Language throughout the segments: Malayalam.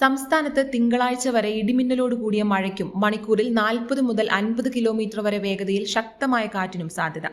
സംസ്ഥാനത്ത് തിങ്കളാഴ്ച വരെ ഇടിമിന്നലോട് കൂടിയ മഴയ്ക്കും മണിക്കൂറിൽ നാൽപ്പത് മുതൽ അൻപത് കിലോമീറ്റർ വരെ വേഗതയിൽ ശക്തമായ കാറ്റിനും സാധ്യത.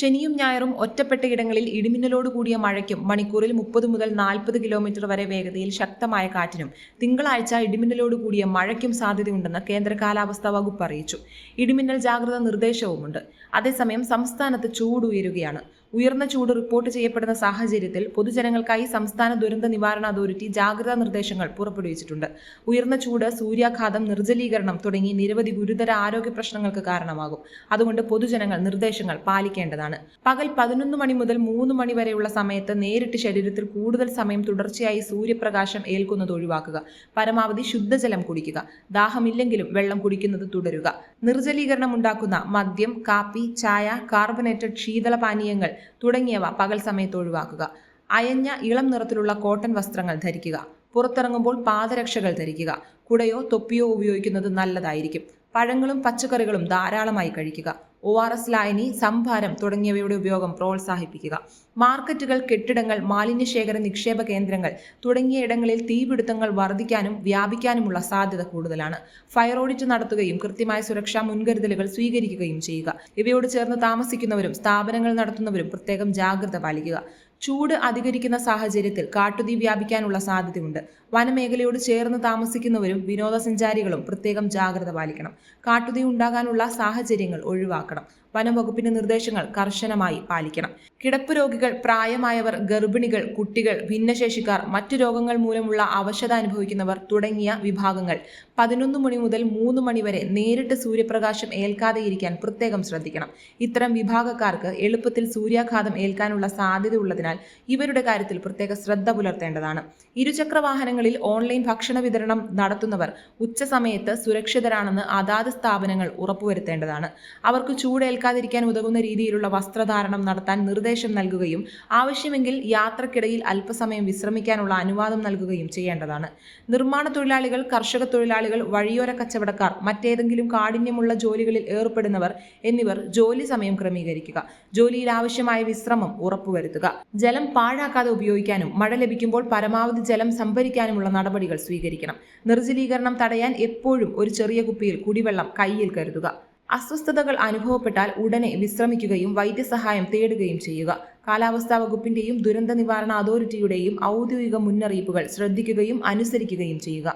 ശനിയും ഞായറും ഒറ്റപ്പെട്ട ഇടങ്ങളിൽ ഇടിമിന്നലോട് കൂടിയ മഴയ്ക്കും മണിക്കൂറിൽ മുപ്പത് മുതൽ നാൽപ്പത് കിലോമീറ്റർ വരെ വേഗതയിൽ ശക്തമായ കാറ്റിനും തിങ്കളാഴ്ച ഇടിമിന്നലോട് കൂടിയ മഴയ്ക്കും സാധ്യതയുണ്ടെന്ന് കേന്ദ്ര കാലാവസ്ഥാ വകുപ്പ് അറിയിച്ചു. ഇടിമിന്നൽ ജാഗ്രതാ നിർദ്ദേശവുമുണ്ട്. അതേസമയം സംസ്ഥാനത്ത് ചൂട് ഉയരുകയാണ്. ഉയർന്ന ചൂട് റിപ്പോർട്ട് ചെയ്യപ്പെടുന്ന സാഹചര്യത്തിൽ പൊതുജനങ്ങൾക്കായി സംസ്ഥാന ദുരന്ത നിവാരണ അതോറിറ്റി ജാഗ്രതാ നിർദ്ദേശങ്ങൾ പുറപ്പെടുവിച്ചിട്ടുണ്ട്. ഉയർന്ന ചൂട് സൂര്യാഘാതം നിർജലീകരണം തുടങ്ങി നിരവധി ഗുരുതര ആരോഗ്യ പ്രശ്നങ്ങൾക്ക് കാരണമാകും. അതുകൊണ്ട് പൊതുജനങ്ങൾ നിർദ്ദേശങ്ങൾ പാലിക്കേണ്ടതാണ്. പകൽ പതിനൊന്ന് മണി മുതൽ മൂന്ന് മണി വരെയുള്ള സമയത്ത് നേരിട്ട് ശരീരത്തിൽ കൂടുതൽ സമയം തുടർച്ചയായി സൂര്യപ്രകാശം ഏൽക്കുന്നത് ഒഴിവാക്കുക. പരമാവധി ശുദ്ധജലം കുടിക്കുക. ദാഹമില്ലെങ്കിലും വെള്ളം കുടിക്കുന്നത് തുടരുക. നിർജലീകരണം ഉണ്ടാക്കുന്ന മദ്യം കാപ്പി ചായ കാർബണേറ്റഡ് ശീതളപാനീയങ്ങൾ തുടങ്ങിയവ പകൽ സമയത്ത് ഒഴിവാക്കുക. അയഞ്ഞ ഇളം നിറത്തിലുള്ള കോട്ടൺ വസ്ത്രങ്ങൾ ധരിക്കുക. പുറത്തിറങ്ങുമ്പോൾ പാദരക്ഷകൾ ധരിക്കുക. കുടയോ തൊപ്പിയോ ഉപയോഗിക്കുന്നത് നല്ലതായിരിക്കും. പഴങ്ങളും പച്ചക്കറികളും ധാരാളമായി കഴിക്കുക. ഒ ആർ എസ് ലായനി സംഭാരം തുടങ്ങിയവയുടെ ഉപയോഗം പ്രോത്സാഹിപ്പിക്കുക. മാർക്കറ്റുകൾ കെട്ടിടങ്ങൾ മാലിന്യശേഖര നിക്ഷേപ കേന്ദ്രങ്ങൾ തുടങ്ങിയ ഇടങ്ങളിൽ തീപിടുത്തങ്ങൾ വർദ്ധിക്കാനും വ്യാപിക്കാനുമുള്ള സാധ്യത കൂടുതലാണ്. ഫയർ ഓഡിറ്റ് നടത്തുകയും കൃത്യമായ സുരക്ഷാ മുൻകരുതലുകൾ സ്വീകരിക്കുകയും ചെയ്യുക. ഇവയോട് ചേർന്ന് താമസിക്കുന്നവരും സ്ഥാപനങ്ങൾ നടത്തുന്നവരും പ്രത്യേകം ജാഗ്രത പാലിക്കുക. ചൂട് അധികരിക്കുന്ന സാഹചര്യത്തിൽ കാട്ടുതീ വ്യാപിക്കാനുള്ള സാധ്യതയുണ്ട്. വനമേഖലയോട് ചേർന്ന് താമസിക്കുന്നവരും വിനോദസഞ്ചാരികളും പ്രത്യേകം ജാഗ്രത പാലിക്കണം. കാട്ടുതീ ഉണ്ടാകാനുള്ള സാഹചര്യങ്ങൾ ഒഴിവാക്കണം. വനം വകുപ്പിന്റെ നിർദ്ദേശങ്ങൾ കർശനമായി പാലിക്കണം. കിടപ്പ് രോഗികൾ പ്രായമായവർ ഗർഭിണികൾ കുട്ടികൾ ഭിന്നശേഷിക്കാർ മറ്റു രോഗങ്ങൾ മൂലമുള്ള അവശത അനുഭവിക്കുന്നവർ തുടങ്ങിയ വിഭാഗങ്ങൾ പതിനൊന്ന് മണി മുതൽ മൂന്ന് മണി വരെ നേരിട്ട് സൂര്യപ്രകാശം ഏൽക്കാതെ ഇരിക്കാൻ പ്രത്യേകം ശ്രദ്ധിക്കണം. ഇത്തരം വിഭാഗക്കാർക്ക് എളുപ്പത്തിൽ സൂര്യാഘാതം ഏൽക്കാനുള്ള സാധ്യത ഉള്ളതിനാൽ ഇവരുടെ കാര്യത്തിൽ പ്രത്യേക ശ്രദ്ധ പുലർത്തേണ്ടതാണ്. ഇരുചക്ര വാഹനങ്ങളിൽ ഓൺലൈൻ ഭക്ഷണ വിതരണം നടത്തുന്നവർ ഉച്ചസമയത്ത് സുരക്ഷിതരാണെന്ന് അതാത് സ്ഥാപനങ്ങൾ ഉറപ്പുവരുത്തേണ്ടതാണ്. അവർക്ക് ചൂടേൽക്കാതിരിക്കാൻ ഉതകുന്ന രീതിയിലുള്ള വസ്ത്രധാരണം നടത്താൻ നിർദ്ദേശം നൽകുകയും ആവശ്യമെങ്കിൽ യാത്രക്കിടയിൽ അല്പസമയം വിശ്രമിക്കാനുള്ള അനുവാദം നൽകുകയും ചെയ്യേണ്ടതാണ്. നിർമ്മാണ തൊഴിലാളികൾ കർഷക തൊഴിലാളികൾ വഴിയോര കച്ചവടക്കാർ മറ്റേതെങ്കിലും കാഠിന്യമുള്ള ജോലികളിൽ ഏർപ്പെടുന്നവർ എന്നിവർ ജോലി സമയം ക്രമീകരിക്കുക. ജോലിയിൽ ആവശ്യമായ വിശ്രമം ഉറപ്പുവരുത്തുക. ജലം പാഴാക്കാതെ ഉപയോഗിക്കാനും മഴ ലഭിക്കുമ്പോൾ പരമാവധി ജലം സംഭരിക്കാനുമുള്ള നടപടികൾ സ്വീകരിക്കണം. നിർജലീകരണം തടയാൻ എപ്പോഴും ഒരു ചെറിയ കുപ്പിയിൽ കുടിവെള്ളം കയ്യിൽ കരുതുക. അസ്വസ്ഥതകൾ അനുഭവപ്പെട്ടാൽ ഉടനെ വിശ്രമിക്കുകയും വൈദ്യസഹായം തേടുകയും ചെയ്യുക. കാലാവസ്ഥാ വകുപ്പിന്റെയും ദുരന്ത നിവാരണ അതോറിറ്റിയുടെയും ഔദ്യോഗിക മുന്നറിയിപ്പുകൾ ശ്രദ്ധിക്കുകയും അനുസരിക്കുകയും ചെയ്യുക.